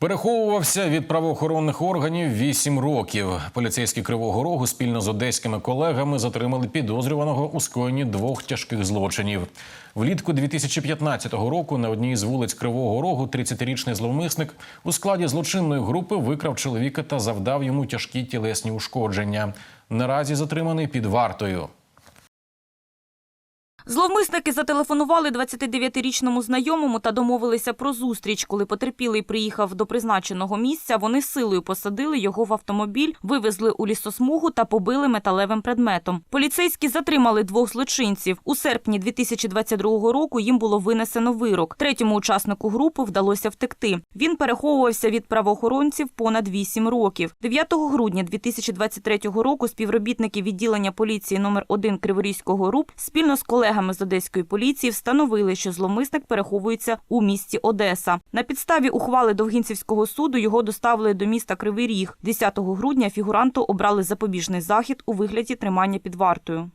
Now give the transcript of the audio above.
Переховувався від правоохоронних органів 8 років. Поліцейські Кривого Рогу спільно з одеськими колегами затримали підозрюваного у скоєнні двох тяжких злочинів. Влітку 2015 року на одній з вулиць Кривого Рогу 30-річний зловмисник у складі злочинної групи викрав чоловіка та завдав йому тяжкі тілесні ушкодження. Наразі затриманий під вартою. Зловмисники зателефонували 29-річному знайомому та домовилися про зустріч. Коли потерпілий приїхав до призначеного місця, вони силою посадили його в автомобіль, вивезли у лісосмугу та побили металевим предметом. Поліцейські затримали двох злочинців. У серпні 2022 року їм було винесено вирок. Третьому учаснику групи вдалося втекти. Він переховувався від правоохоронців понад 8 років. 9 грудня 2023 року співробітники відділення поліції номер 1 Криворізького РУП спільно з колегами з одеської поліції встановили, що зломисник переховується у місті Одеса. На підставі ухвали Довгінцівського суду його доставили до міста Кривий Ріг. 10 грудня фігуранту обрали запобіжний захід у вигляді тримання під вартою.